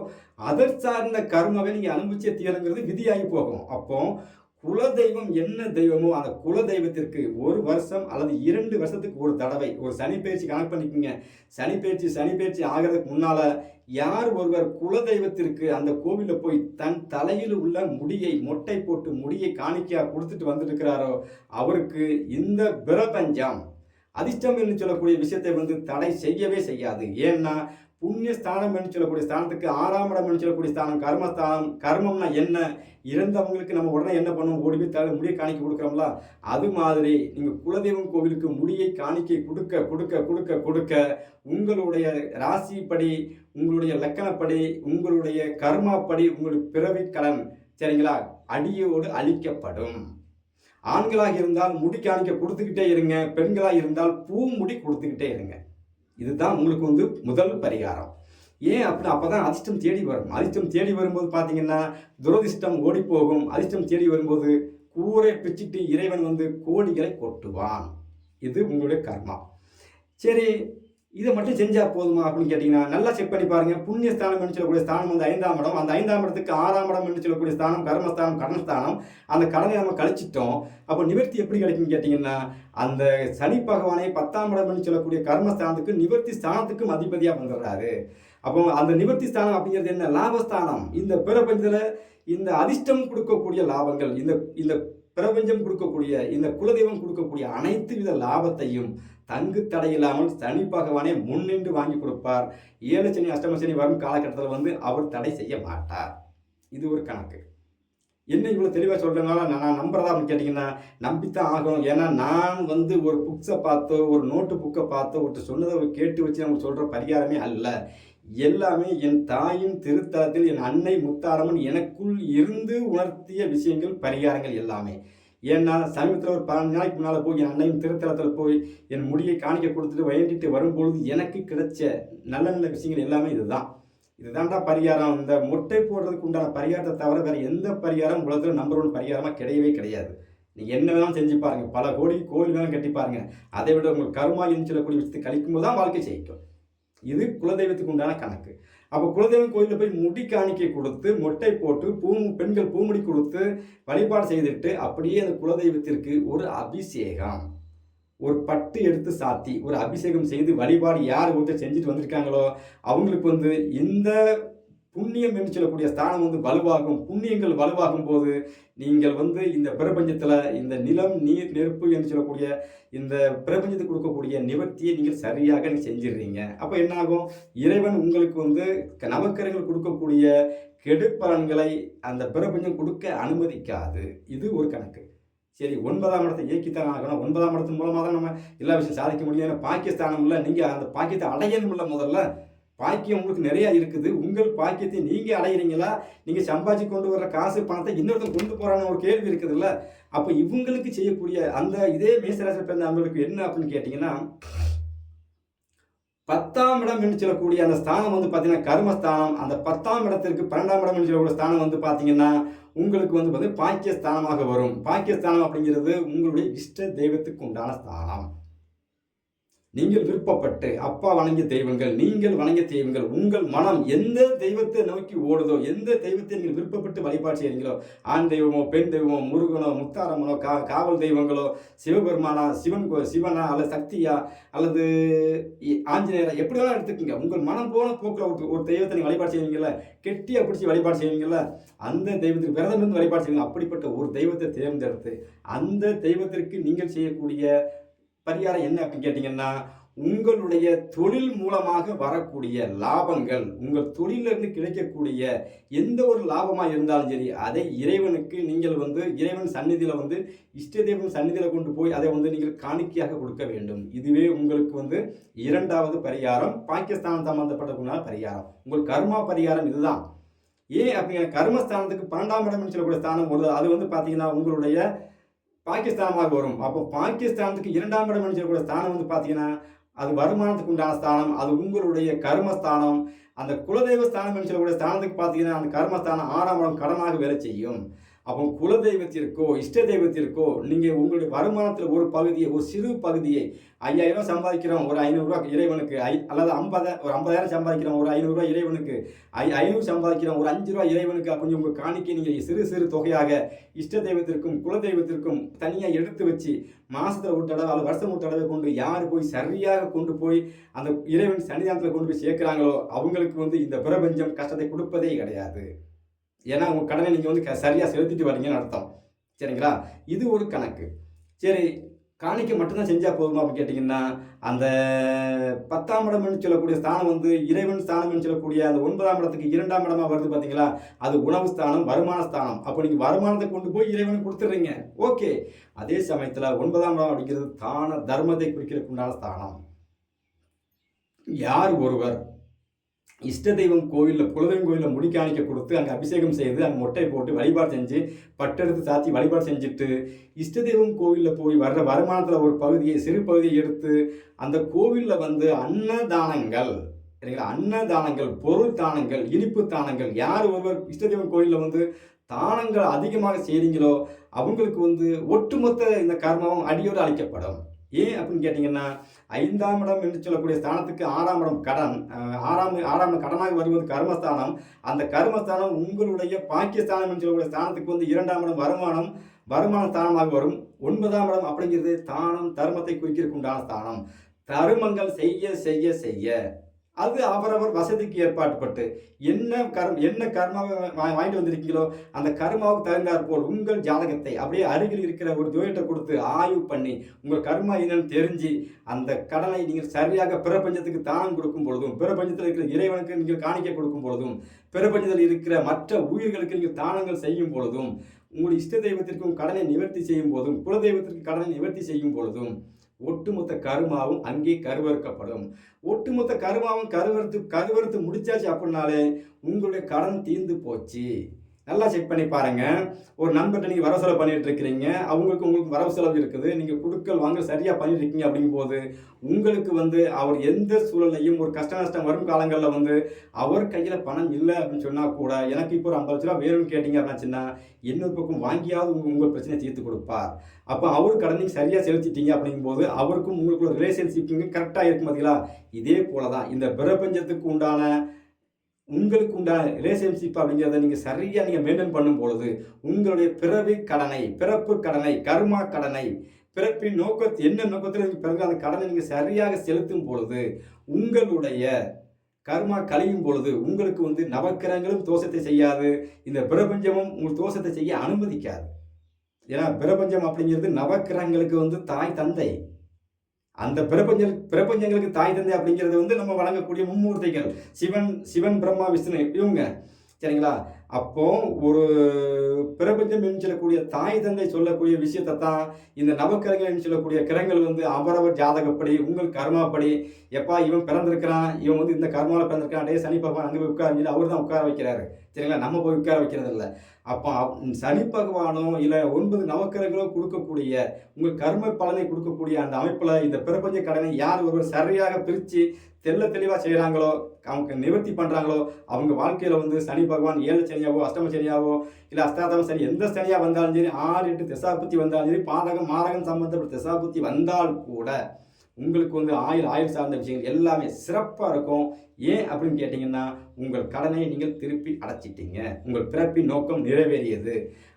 அதை சார்ந்த கர்மாவை நீங்கள் அனுபவிச்சே தீரங்கிறது விதியாகி போகும். அப்போ குலதெய்வம் என்ன தெய்வமோ அந்த குல தெய்வத்திற்கு ஒரு வருஷம் அல்லது இரண்டு வருஷத்துக்கு ஒரு தடவை ஒரு சனி பயிற்சி கணக்கு பண்ணிக்கோங்க. சனி பயிற்சி சனி பயிற்சி ஆகிறதுக்கு முன்னால் யார் ஒருவர் குல தெய்வத்திற்கு அந்த கோவிலில் போய் தன் தலையில் உள்ள முடியை மொட்டை போட்டு முடியை காணிக்கையாக கொடுத்துட்டு வந்துருக்கிறாரோ அவருக்கு இந்த பிரபஞ்சம். அதிர்ஷ்டம் என்று சொல்லக்கூடிய விஷயத்தை வந்து தடை செய்யவே செய்யாது. ஏன்னா புண்ணிய ஸ்தானம் என்று சொல்லக்கூடிய ஸ்தானத்துக்கு ஆறாம் இடம் என்று சொல்லக்கூடிய ஸ்தானம் கர்மஸ்தானம் கர்மம்னா என்ன? இறந்தவங்களுக்கு நம்ம உடனே என்ன பண்ணுவோம்? ஓடி போய் தலை முடியை காணிக்கை கொடுக்குறோம்ல? அது மாதிரி நீங்கள் குலதெய்வம் கோவிலுக்கு முடியை காணிக்கை கொடுக்க கொடுக்க கொடுக்க கொடுக்க உங்களுடைய ராசிப்படி உங்களுடைய லக்கணப்படி உங்களுடைய கர்மாப்படி உங்களுடைய பிறவி கடன் சரிங்களா? அடியோடு அழிக்கப்படும். ஆண்களாக இருந்தால் முடி காணிக்க கொடுத்துக்கிட்டே இருங்க பெண்களாக இருந்தால் பூ முடி கொடுத்துக்கிட்டே இருங்க. இதுதான் உங்களுக்கு வந்து முதல் பரிகாரம். ஏன் அப்படி? அப்போ தான் அதிர்ஷ்டம் தேடி வரும். அதிர்ஷ்டம் தேடி வரும்போது பார்த்தீங்கன்னா துரதிர்ஷ்டம் ஓடிப்போகும். அதிர்ஷ்டம் தேடி வரும்போது கூரை பிச்சுட்டு இறைவன் வந்து கோடிகளை கொட்டுவான். இது உங்களுடைய கர்மா. சரி இதை மட்டும் செஞ்சால் போதுமா அப்படின்னு கேட்டிங்கன்னா நல்லா செக் பண்ணி பாருங்க. புண்ணிய ஸ்தானம் என்று சொல்லக்கூடிய ஸ்தானம் வந்து ஐந்தாம் இடம். அந்த ஐந்தாம் இடத்துக்கு ஆறாம் இடம் என்று சொல்லக்கூடிய ஸ்தானம் கர்மஸ்தானம் கடன் ஸ்தானம் அந்த கடனை நம்ம கழிச்சிட்டோம். அப்போ நிவர்த்தி எப்படி கிடைக்கும்னு கேட்டிங்கன்னா அந்த சனி பகவானை பத்தாம் இடம் என்று சொல்லக்கூடிய கர்மஸ்தானத்துக்கு நிவர்த்தி ஸ்தானத்துக்கும் அதிபதியாக வந்துடுறாரு. அப்போ அந்த நிவர்த்தி ஸ்தானம் அப்படிங்கிறது என்ன? லாபஸ்தானம். இந்த பிரபஞ்சத்தில் இந்த அதிர்ஷ்டம் கொடுக்கக்கூடிய லாபங்கள் இந்த இந்த பிரபஞ்சம் கொடுக்கக்கூடிய இந்த குலதெய்வம் கொடுக்கக்கூடிய அனைத்து வித லாபத்தையும் தங்கு தடையில்லாமல் சனி பகவானே முன்னின்று வாங்கி கொடுப்பார். ஏழு சனி அஷ்டம சனி வரும் காலகட்டத்தில் வந்து அவர் தடை செய்ய மாட்டார். இது ஒரு கணக்கு. என்ன இவ்வளோ தெளிவாக சொல்கிறதுனால நான் நம்புறதா அப்படின்னு கேட்டிங்கன்னா நம்பித்தான் ஆகணும். ஏன்னா நான் வந்து ஒரு புக்ஸை பார்த்தோ ஒரு நோட்டு புக்கை பார்த்தோ ஒருத்தர் சொன்னதை கேட்டு வச்சு நம்ம சொல்கிற பரிகாரமே அல்ல. எல்லாமே என் தாயின் திருத்தலத்தில் என் அன்னை முத்தாரமன் எனக்குள் இருந்து உணர்த்திய விஷயங்கள் பரிகாரங்கள் எல்லாமே. ஏன்னா சமீபத்தில் ஒரு பதினஞ்சு நாளைக்கு முன்னால் போய் என் அன்னையும் திருத்தலத்தில் போய் என் முடியை காணிக்க கொடுத்துட்டு வயண்டிட்டு வரும்பொழுது எனக்கு கிடைச்ச நல்ல நல்ல விஷயங்கள் எல்லாமே இதுதான். இதுதான்டா பரிகாரம். இந்த மொட்டை போடுறதுக்கு உண்டான பரிகாரத்தை தவிர வேறு எந்த பரிகாரம் உலகத்தில் நம்பர் ஒன் பரிகாரமாக கிடையவே கிடையாது. நீங்கள் என்ன வேணாலும் செஞ்சு பாருங்கள் பல கோடி கோவில் வேணாலும் கட்டி பாருங்கள் அதை விட உங்களுக்கு கருமா என்று சொல்லக்கூடிய விஷயத்தை கழிக்கும் போது தான் வாழ்க்கை ஜெயிக்கும். இது குலதெய்வத்துக்கு உண்டான கணக்கு. அப்போ குலதெய்வம் கோயிலில் போய் முடி காணிக்கை கொடுத்து மொட்டை போட்டு பூ பெண்கள் பூமுடி கொடுத்து வழிபாடு செய்துட்டு அப்படியே அந்த குலதெய்வத்திற்கு ஒரு அபிஷேகம். ஒரு பட்டு எடுத்து சாத்தி ஒரு அபிஷேகம் செய்து வழிபாடு யார் ஒருத்தர் செஞ்சுட்டு வந்திருக்காங்களோ அவங்களுக்கு வந்து இந்த புண்ணியம் என்று சொல்லக்கூடிய ஸ்தானம் வந்து வலுவாகும். புண்ணியங்கள் வலுவாகும் போது நீங்கள் வந்து இந்த பிரபஞ்சத்தில் இந்த நிலம் நீர் நெருப்பு என்று சொல்லக்கூடிய இந்த பிரபஞ்சத்துக்கு கொடுக்கக்கூடிய நிவர்த்தியை நீங்கள் சரியாக நீங்கள் செஞ்சிடுறீங்க. அப்போ என்னாகும்? இறைவன் உங்களுக்கு வந்து நவக்கரங்கள் கொடுக்கக்கூடிய கெடுப்பலன்களை அந்த பிரபஞ்சம் கொடுக்க அனுமதிக்காது. இது ஒரு கணக்கு. சரி ஒன்பதாம் இடத்தை இயக்கித்தான் ஆகணும். ஒன்பதாம் இடத்தின் மூலமாக தான் நம்ம எல்லா விஷயம் சாதிக்க முடியும். ஏன்னா பாகிஸ்தானம் இல்லை. நீங்கள் அந்த பாக்கியத்தை அடையணும்ல முதல்ல. பாக்கியம் உங்களுக்கு நிறையா இருக்குது. உங்கள் பாக்கியத்தை நீங்கள் அடையிறீங்களா? நீங்கள் சம்பாதிச்சு கொண்டு வர்ற காசு பணத்தை இன்னொருத்தன் கொண்டு போறான்னு ஒரு கேள்வி இருக்குதுல்ல. அப்போ இவங்களுக்கு செய்யக்கூடிய அந்த இதே மேசராசி பிறந்த அவங்களுக்கு என்ன அப்படின்னு கேட்டிங்கன்னா பத்தாம் இடம் என்று சொல்லக்கூடிய அந்த ஸ்தானம் வந்து பார்த்தீங்கன்னா கர்மஸ்தானம். அந்த பத்தாம் இடத்திற்கு பன்னெண்டாம் இடம் என்று சொல்லக்கூடிய ஸ்தானம் வந்து பார்த்தீங்கன்னா உங்களுக்கு வந்து பார்த்தீங்கன்னா பாக்கிய ஸ்தானமாக வரும். பாக்கிய ஸ்தானம் அப்படிங்கிறது உங்களுடைய இஷ்ட தெய்வத்துக்கு உண்டான ஸ்தானம். நீங்கள் விருப்பப்பட்டு அப்பா வணங்கிய தெய்வங்கள் நீங்கள் வணங்கிய தெய்வங்கள் உங்கள் மனம் எந்த தெய்வத்தை நோக்கி ஓடுதோ எந்த தெய்வத்தை நீங்கள் விருப்பப்பட்டு வழிபாடு செய்கிறீங்களோ ஆண் தெய்வமோ பெண் தெய்வமோ முருகனோ முத்தாரம்மனோ கா காவல் தெய்வங்களோ சிவபெருமானா சிவன் கோ சிவனா அல்லது சக்தியா அல்லது ஆஞ்சநேயரா எப்படி வேணாலும் எடுத்துக்கோங்க. உங்கள் மனம் போன போக்கில் ஒரு ஒரு தெய்வத்தை நீங்கள் வழிபாடு செய்வீங்கல்ல கெட்டியாக பிடிச்சி வழிபாடு செய்வீங்கல்ல அந்த தெய்வத்துக்கு விரதம் இருந்து வழிபாடு செய்வீங்க அப்படிப்பட்ட ஒரு தெய்வத்தை தேர்ந்தெடுத்து அந்த தெய்வத்திற்கு நீங்கள் செய்யக்கூடிய பரிகாரம் என்ன அப்படின்னு கேட்டிங்கன்னா உங்களுடைய தொழில் மூலமாக வரக்கூடிய லாபங்கள் உங்கள் தொழிலிருந்து கிடைக்கக்கூடிய எந்த ஒரு லாபமாக இருந்தாலும் சரி அதை இறைவனுக்கு நீங்கள் வந்து இறைவன் சந்நிதியில் வந்து இஷ்ட சந்நிதியில் கொண்டு போய் அதை வந்து நீங்கள் காணிக்கையாக கொடுக்க வேண்டும். இதுவே உங்களுக்கு வந்து இரண்டாவது பரிகாரம். பாகிஸ்தான் சம்பந்தப்பட்ட பரிகாரம். உங்கள் கர்மா பரிகாரம் இதுதான். ஏன் அப்படிங்கிற கர்மஸ்தானத்துக்கு பன்னெண்டாம் இடம்னு சொல்லக்கூடிய ஸ்தானம் வருது அது வந்து பார்த்தீங்கன்னா உங்களுடைய பாகிஸ்தானமாக வரும். அப்போ பாகிஸ்தானத்துக்கு இரண்டாம் இடம் சொல்லக்கூடிய ஸ்தானம் வந்து பார்த்தீங்கன்னா அது வருமானத்துக்கு உண்டான ஸ்தானம் அது உங்களுடைய கர்மஸ்தானம் அந்த குலதெய்வ ஸ்தானம் என்று சொல்லக்கூடிய ஸ்தானத்துக்கு பார்த்தீங்கன்னா அந்த கர்மஸ்தானம் ஆறாம் இடம் கடனாக வேலை செய்யும். அப்போ குலதெய்வத்திற்கோ இஷ்ட தெய்வத்திற்கோ நீங்கள் உங்களுடைய வருமானத்தில் ஒரு பகுதியை ஒரு சிறு பகுதியை ஐயாயிரம் சம்பாதிக்கிறோம் ஒரு ஐநூறுரூவா இறைவனுக்கு ஐ அல்லது ஐம்பது ஒரு ஐம்பதாயிரம் சம்பாதிக்கிறோம் ஒரு ஐநூறுரூவா இறைவனுக்கு ஐ ஐநூறு சம்பாதிக்கிறோம் ஒரு அஞ்சு ரூபா இறைவனுக்கு அப்படின்னு உங்கள் காணிக்கை நீங்கள் சிறு சிறு தொகையாக இஷ்ட தெய்வத்திற்கும் குல தெய்வத்திற்கும் தனியாக எடுத்து வச்சு மாதத்தில் ஒரு தடவை அல்லது வருஷம் ஒரு தடவை கொண்டு யார் போய் சரியாக கொண்டு போய் அந்த இறைவன் சன்னிதானத்தில் கொண்டு போய் சேர்க்குறாங்களோ அவங்களுக்கு வந்து இந்த பிரபஞ்சம் கஷ்டத்தை கொடுப்பதே கிடையாது. ஏன்னா உங்கள் கடனை நீங்கள் வந்து சரியாக செலுத்திட்டு வரீங்கன்னு அர்த்தம். சரிங்களா? இது ஒரு கணக்கு. சரி காணிக்கை மட்டும்தான் செஞ்சால் போதுமா அப்படின்னு கேட்டிங்கன்னா அந்த பத்தாம் இடம்னு சொல்லக்கூடிய ஸ்தானம் வந்து இறைவன் ஸ்தானம்னு சொல்லக்கூடிய அந்த ஒன்பதாம் இடத்துக்கு இரண்டாம் இடமா வருது பார்த்தீங்களா? அது உணவு ஸ்தானம் வருமான ஸ்தானம். அப்போ நீங்கள் வருமானத்தை கொண்டு போய் இறைவனுக்கு கொடுத்துட்றீங்க. ஓகே. அதே சமயத்தில் ஒன்பதாம் இடம் அப்படிங்கிறது தான தர்மத்தை குறிக்கிறதுக்குண்டான ஸ்தானம். யார் ஒருவர் இஷ்ட தெய்வம் கோயிலில் குலதெய்வம் கோயிலில் முடிக்காணிக்க கொடுத்து அங்கே அபிஷேகம் செய்து அங்கே மொட்டை போட்டு வழிபாடு செஞ்சு பட்டெடுத்து சாத்தி வழிபாடு செஞ்சுட்டு இஷ்ட தெய்வம் கோவிலில் போய் வர்ற வருமானத்தில் ஒரு பகுதியை சிறு பகுதியை எடுத்து அந்த கோவிலில் வந்து அன்னதானங்கள் சரிங்களா? அன்னதானங்கள் பொருள் தானங்கள் இனிப்பு தானங்கள் யார் ஒருவர் இஷ்ட தெய்வம் கோயிலில் வந்து தானங்கள் அதிகமாக செய்கிறீங்களோ அவங்களுக்கு வந்து ஒட்டுமொத்த இந்த கர்மம் அடியோடு அளிக்கப்படும். ஏன் அப்படின்னு கேட்டிங்கன்னா ஐந்தாம் இடம் என்று சொல்லக்கூடிய ஸ்தானத்துக்கு ஆறாம் இடம் கடன் ஆறாம் ஆறாம் கடனாக வருவது கர்மஸ்தானம். அந்த கர்மஸ்தானம் உங்களுடைய பாக்கியஸ்தானம் என்று சொல்லக்கூடிய ஸ்தானத்துக்கு வந்து இரண்டாம் இடம் வருமானம் வருமான ஸ்தானமாக வரும். ஒன்பதாம் இடம் அப்படிங்கிறது தானம் தர்மத்தை குறிக்கிறதுக்கு உண்டான ஸ்தானம். தருமங்கள் செய்ய செய்ய செய்ய. அது அவரவர் வசதிக்கு ஏற்பாட்டுப்பட்டு என்ன கர்ம என்ன கர்மாவை வா- வாங்கிட்டு வந்திருக்கீங்களோ அந்த கர்மாவுக்கு தகுந்தார் போல் உங்கள் ஜாதகத்தை அப்படியே அருகில் இருக்கிற ஒரு துவையிட்ட கொடுத்து ஆய்வு பண்ணி உங்கள் கர்மா என்னன்னு தெரிஞ்சு அந்த கடனை நீங்கள் சரியாக பிரபஞ்சத்துக்கு தானம் கொடுக்கும் பொழுதும் பிரபஞ்சத்தில் இருக்கிற இறைவனுக்கு நீங்கள் காணிக்க கொடுக்கும் பொழுதும் பிரபஞ்சத்தில் இருக்கிற மற்ற உயிர்களுக்கு நீங்கள் தானங்கள் செய்யும் பொழுதும் உங்கள் இஷ்ட தெய்வத்திற்கும் கடனை நிவர்த்தி செய்யும் போதும் குலதெய்வத்திற்கு கடனை நிவர்த்தி செய்யும் பொழுதும் ஒட்டுமொத்த கருமாவும் அங்கே கருவறுக்கப்படும். ஒட்டுமொத்த கருமாவும் கருவறுத்து கருவறுத்து முடிச்சாச்சு அப்படின்னாலே உங்களுடைய கடன் தீர்ந்து போச்சு. நல்லா செக் பண்ணி பாருங்கள் ஒரு நண்பர்கிட்ட நீங்கள் வரவு செலவு பண்ணிட்டு இருக்கிறீங்க. அவங்களுக்கு உங்களுக்கு வரவு செலவு இருக்குது. நீங்கள் கொடுக்கல் வாங்க சரியாக பண்ணிட்டு இருக்கீங்க அப்படிங்கும்போது உங்களுக்கு வந்து அவர் எந்த சூழலையும் ஒரு கஷ்ட நஷ்டம் வரும் காலங்களில் வந்து அவர் கையில் பணம் இல்லை அப்படின்னு சொன்னால் கூட எனக்கு இப்போ ஒரு ஐம்பது லட்ச ரூபா வேணும்னு கேட்டிங்க அப்படின்னா இன்னொரு பக்கம் வாங்கியாவது உங்கள் உங்கள் பிரச்சனையை தீர்த்து கொடுப்பார். அப்போ அவர் கடன் நீங்கள் சரியாக செலுத்திட்டீங்க அப்படிங்கும்போது அவருக்கும் உங்களுக்குள்ள ரிலேஷன்ஷிப்புங்க கரெக்டாக இருக்கும் பார்த்தீங்களா இதே போல தான் இந்த பிரபஞ்சத்துக்கு உண்டான உங்களுக்கு உண்டான ரிலேஷன்ஷிப் அப்படிங்கிறத நீங்கள் சரியாக நீங்கள் மெயின்டைன் பண்ணும் பொழுது உங்களுடைய பிறவி கடனை பிறப்பு கடனை கர்மா கடனை பிறப்பின் நோக்கத்து என்ன நோக்கத்தில் நீங்கள் பிறகு அந்த கடனை நீங்கள் சரியாக செலுத்தும் பொழுது உங்களுடைய கர்மா கழியும் பொழுது உங்களுக்கு வந்து நவக்கிரகங்களும் தோஷத்தை செய்யாது. இந்த பிரபஞ்சமும் உங்கள் தோஷத்தை செய்ய அனுமதிக்காது. ஏன்னா பிரபஞ்சம் அப்படிங்கிறது நவக்கிரகங்களுக்கு வந்து தாய் தந்தை. அந்த பிரபஞ்ச பிரபஞ்சங்களுக்கு தாய் தந்தை அப்படிங்கிறது வந்து நம்ம வழங்கக்கூடிய மும்மூர்த்திகள். சிவன் சிவன் பிரம்மா விஷ்ணு இவங்க. சரிங்களா? அப்போ ஒரு பிரபஞ்சம் என்று சொல்லக்கூடிய தாய் தந்தை சொல்லக்கூடிய விஷயத்தை தான் இந்த நவக்கிரகங்கள் என்று சொல்லக்கூடிய கிரகங்கள் வந்து அவரவர் ஜாதகப்படி உங்கள் கர்மாப்படி எப்பா இவன் பிறந்திருக்கிறான் இவன் வந்து இந்த கர்மாவில் பிறந்திருக்கான் டே சனி பகவான் அங்கே போய் உட்கார அவர் தான் உட்கார வைக்கிறாரு. சரிங்களா? நம்ம போய் உட்கார வைக்கிறது இல்லை. அப்போ சனி பகவானோ இல்லை ஒன்பது நவக்கிரகங்களோ கொடுக்கக்கூடிய உங்கள் கர்ம பலனை கொடுக்கக்கூடிய அந்த அமைப்பில் இந்த பிரபஞ்ச கடனை யார் ஒருவர் சரியாக பிரித்து தெள்ள தெளிவாக செய்கிறாங்களோ அவங்க நிவர்த்தி பண்ணுறாங்களோ அவங்க வாழ்க்கையில் வந்து சனி பகவான் ஏழு சனியாவோ அஷ்டம சனியாவோ இல்லை அஷ்டாதம சனி எந்த சனியாக வந்தாலும் சரி ஆறு எட்டு திசாபுத்தி வந்தாலும் சரி பாதகம் மாரகம் சம்பந்தப்பட்ட திசாபுத்தி வந்தால் கூட உங்களுக்கு வந்து ஆயுள் ஆயுள் சார்ந்த விஷயங்கள் எல்லாமே சிறப்பாக இருக்கும். ஏன் அப்படின்னு கேட்டிங்கன்னா உங்கள் கடனை நீங்கள் திருப்பி அடைச்சிட்டீங்க. உங்கள் பிறப்பின் நோக்கம் நிறைவேறியது.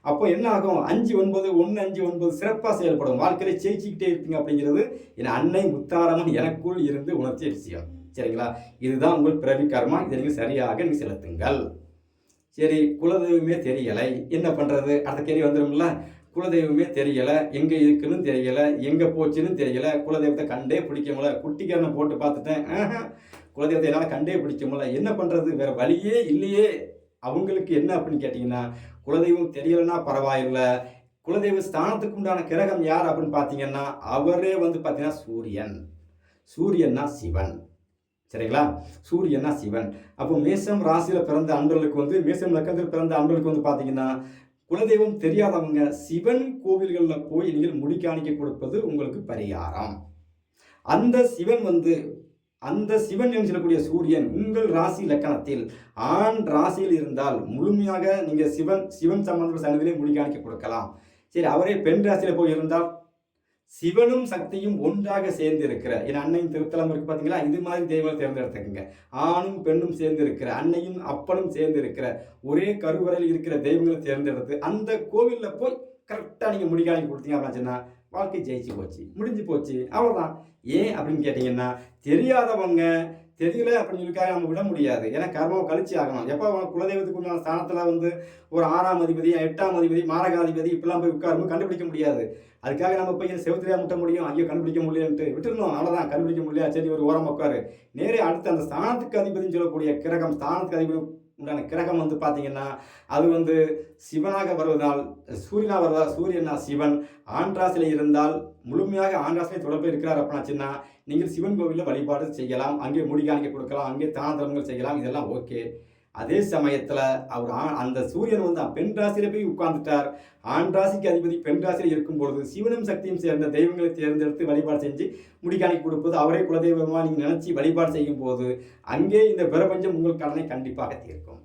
அப்போ என்ன ஆகும்? அஞ்சு ஒன்பது ஒன்று அஞ்சு ஒன்பது சிறப்பாக செயல்படும். வாழ்க்கையில் ஜெயிச்சிக்கிட்டே இருப்பீங்க அப்படிங்கிறது என் அன்னை முத்தாரமன் எனக்குள் இருந்து உணர்த்திய விஷயம். சரிங்களா? இதுதான் உங்கள் பிறவி கர்மா. இதை நீங்கள் சரியாக நீங்கள் செலுத்துங்கள். சரி குலதெய்வமே தெரியலை. என்ன பண்ணுறது அடுத்த கேள்வி வந்துடும்ல குலதெய்வமே தெரியலை. எங்கே இருக்குன்னு தெரியலை. எங்கே போச்சுன்னு தெரியலை. குலதெய்வத்தை கண்டே பிடிக்க முடியல. குட்டிக்காரனை போட்டு பார்த்துட்டேன். குலதெய்வத்தை என்னால் கண்டே பிடிக்க முடியல. என்ன பண்ணுறது வேற வழியே இல்லையே. அவங்களுக்கு என்ன அப்படின்னு கேட்டிங்கன்னா குலதெய்வம் தெரியலைன்னா பரவாயில்லை. குலதெய்வ ஸ்தானத்துக்கு உண்டான கிரகம் யார் அப்படின்னு பார்த்தீங்கன்னா அவரே வந்து பார்த்தீங்கன்னா சூரியன். சூரியன்னா சிவன். சரிங்களா? சூரியன்னா சிவன். அப்போ மேசம் ராசியில் பிறந்த அன்பர்களுக்கு வந்து மேசம் லக்கணத்தில் பிறந்த அன்பர்களுக்கு வந்து பார்த்தீங்கன்னா குலதெய்வம் தெரியாதவங்க சிவன் கோவில்களில் போய் நீங்கள் முடிக்காணிக்க கொடுப்பது உங்களுக்கு பரிகாரம். அந்த சிவன் வந்து அந்த சிவன் என்று சொல்லக்கூடிய சூரியன் உங்கள் ராசி லக்கணத்தில் ஆண் ராசியில் இருந்தால் முழுமையாக நீங்கள் சிவன் சிவன் சம்பந்தப்பட்ட சன்னதியிலே முடிக்காணிக்க கொடுக்கலாம். சரி அவரே பெண் ராசியில் போய் இருந்தால் சிவனும் சக்தியும் ஒன்றாக சேர்ந்து இருக்கிற என் அன்னையும் திருத்தலம் இருக்கு பார்த்தீங்களா இது மாதிரி தெய்வங்களை தேர்ந்தெடுத்துக்கங்க. ஆணும் பெண்ணும் சேர்ந்து இருக்கிற அன்னையும் அப்பனும் சேர்ந்து இருக்கிற ஒரே கருவறையில் இருக்கிற தெய்வங்களை தேர்ந்தெடுத்து அந்த கோவிலில் போய் கரெக்டாக நீங்கள் முடிக்காணி கொடுத்தீங்க அப்படின்னு வாழ்க்கை ஜெயிச்சு போச்சு. முடிஞ்சு போச்சு. அவ்வளோதான் ஏன் அப்படின்னு கேட்டிங்கன்னா தெரியாதவங்க தெரியல அப்படின்னு சொல்லிக்காக நம்ம விட முடியாது. ஏன்னா கர்மம் கழிச்சு ஆகணும். எப்போ அவன் குலதெய்வத்துக்கு உண்டான ஸ்தானத்தில் வந்து ஒரு ஆறாம் அதிபதி எட்டாம் அதிபதி மாரகாதிபதி இப்படிலாம் போய் உட்காரும்போது கண்டுபிடிக்க முடியாது. அதுக்காக நம்ம போய் செவத்திலேயே முட்ட முடியும்? ஐயோ கண்டுபிடிக்க முடியலன்ட்டு விட்டுருந்தோம். அவ்வளோதான் கண்டுபிடிக்க முடியல. சரி ஒரு ஓரம் உட்காரு. நேரே அடுத்து அந்த ஸ்தானத்துக்கு அதிபதினு சொல்லக்கூடிய கிரகம் ஸ்தானத்துக்கு அதிபதி உண்டான கிரகம் வந்து பார்த்தீங்கன்னா அது வந்து சிவனாக வருவதால் சூரியனாக வருவதால் சூரியனா சிவன். ஆண்ராசியில் இருந்தால் முழுமையாக ஆண்ட்ராசிலே தொடர்பு இருக்கிறார் அப்படின்னாச்சுன்னா நீங்கள் சிவன் கோவிலில் வழிபாடு செய்யலாம். அங்கே முடிகாணிக்க கொடுக்கலாம். அங்கே தான தர்மங்கள் செய்யலாம். இதெல்லாம் ஓகே. அதே சமயத்தில் அவர் ஆ- அந்த சூரியன் வந்து பெண் ராசியில போய் உட்கார்ந்துட்டார். ஆண் ராசிக்கு அதிபதி பெண் ராசியில் இருக்கும் பொழுது சிவனும் சக்தியும் சேர்ந்த தெய்வங்களை தேர்ந்தெடுத்து வழிபாடு செஞ்சு முடிக்காணிக்கு கொடுப்பது அவரே குலதெய்வமாக நீங்கள் நினச்சி வழிபாடு செய்யும் போது அங்கே இந்த பிரபஞ்சம் உங்கள் கடனை கண்டிப்பாக தீர்க்கும்.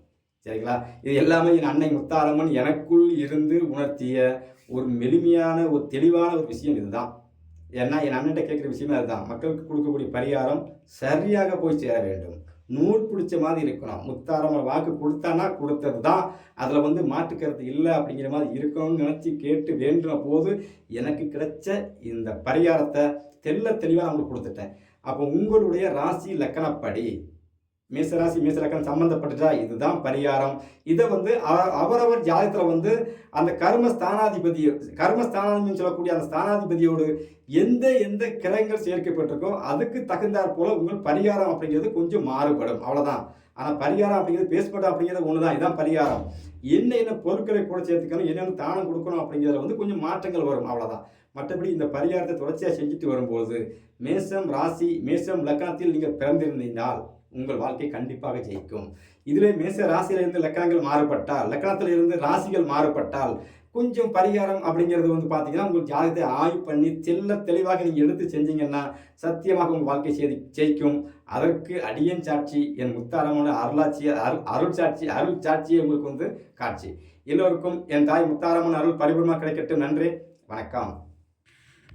சரிங்களா? இது எல்லாமே என் அன்னை முத்தாரம்மன் எனக்குள் இருந்து உணர்த்திய ஒரு மெளிமையான ஒரு தெளிவான ஒரு விஷயம் இதுதான். ஏன்னா என் அண்ணன்ட்ட கேட்குற விஷயமே அதுதான். மக்களுக்கு கொடுக்கக்கூடிய பரிகாரம் சரியாக போய் சேர வேண்டும். நூல் பிடிச்ச மாதிரி இருக்கணும். முத்தாரம் வாக்கு கொடுத்தானா கொடுத்தது தான் அதில் வந்து மாற்றுக்கிறது இல்லை அப்படிங்கிற மாதிரி இருக்கணும்னு நினச்சி கேட்டு வேண்டுன போது எனக்கு கிடைச்ச இந்த பரிகாரத்தை தெல்ல தெளிவாக அவங்களுக்கு கொடுத்துட்டேன். அப்போ உங்களுடைய ராசி லக்கணப்படி மேசராசி மேசலக்கணம் சம்மந்தப்பட்டுட்டா இதுதான் பரிகாரம். இதை வந்து அவ- அவரவர் ஜாதகத்தில் வந்து அந்த கர்ம ஸ்தானாதிபதி கர்ம ஸ்தானாதிபதினு சொல்லக்கூடிய அந்த ஸ்தானாதிபதியோடு எந்த எந்த கிரகங்கள் சேர்க்கப்பட்டிருக்கோ அதுக்கு தகுந்தாற் போல உங்கள் பரிகாரம் அப்படிங்கிறது கொஞ்சம் மாறுபடும். அவ்வளோதான் ஆனால் பரிகாரம் அப்படிங்கிறது பேஸ்போர்ட் அப்படிங்கிறது ஒன்று தான் இதான் பரிகாரம். என்ன என்ன பொருட்களை கூட சேர்த்துக்கணும் என்னென்ன தானம் கொடுக்கணும் அப்படிங்கிறதுல வந்து கொஞ்சம் மாற்றங்கள் வரும். அவ்வளோதான் மற்றபடி இந்த பரிகாரத்தை தொடர்ச்சியாக செஞ்சுட்டு வரும்போது மேசம் ராசி மேசம் லக்னத்தில் நீங்கள் பிறந்திருந்தீங்கனால் உங்கள் வாழ்க்கை கண்டிப்பாக ஜெயிக்கும். இதிலே மேச ராசியிலிருந்து லக்கணங்கள் மாறுபட்டால் லக்கணத்திலிருந்து ராசிகள் மாறுபட்டால் கொஞ்சம் பரிகாரம் அப்படிங்கிறது வந்து பார்த்தீங்கன்னா உங்கள் ஜாதகத்தை ஆய்வு பண்ணி தெல்ல தெளிவாக நீங்கள் எடுத்து செஞ்சீங்கன்னா சத்தியமாக உங்கள் வாழ்க்கை செய்தி ஜெயிக்கும். அதற்கு அடியன் சாட்சி என் முத்தாரமான அருளாட்சி அருள் அருள் சாட்சி அருள் சாட்சியே உங்களுக்கு வந்து காட்சி. எல்லோருக்கும் என் தாய் முத்தாரம்மன் அருள் பரிபூர்ணமாக கிடைக்கட்டும். நன்றி. வணக்கம்.